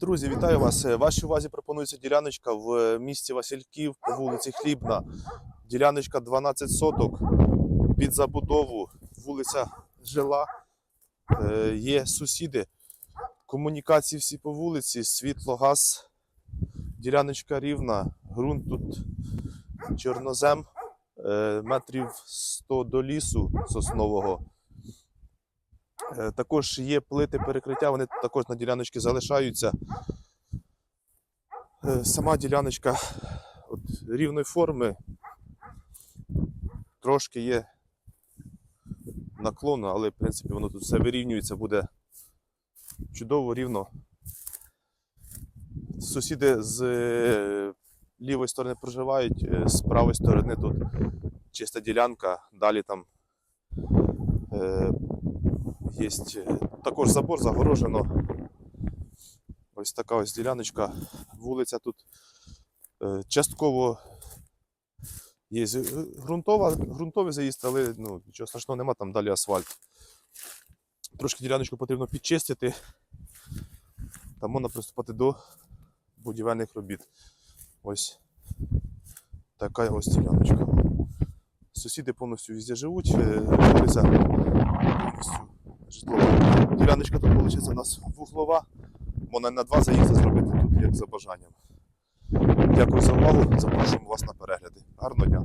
Друзі, вітаю вас. Е, Вашій увазі пропонується діляночка в місті Васильків по вулиці Хлібна. Діляночка 12 соток під забудову, вулиця Жила. Е, Є сусіди, комунікації всі по вулиці, світло, газ, діляночка рівна, ґрунт тут чорнозем, е, метрів 100 до лісу соснового. Е, Також є плити перекриття, вони також на діляночці залишаються. Е, Сама діляночка от, рівної форми. Трошки є наклону, але в принципі воно тут все вирівнюється, буде чудово, рівно. Сусіди з е, лівої сторони проживають, з правої сторони тут чиста ділянка, далі там Є також забор загорожено. Ось така ось діляночка. Вулиця тут е, частково є ґрунтова, ґрунтовий заїзд, але ну, нічого страшного нема, там далі асфальт. Трошки діляночку потрібно підчистити. Там можна приступати до будівельних робіт. Ось така ось діляночка. Сусіди повністю везде живуть, е, вулиця житлова. Діляночка тут виходить у нас вуглова. Можна на два заїзди зробити тут, як за бажанням. Дякую за увагу. Запрошуємо вас на перегляди. Гарного дня!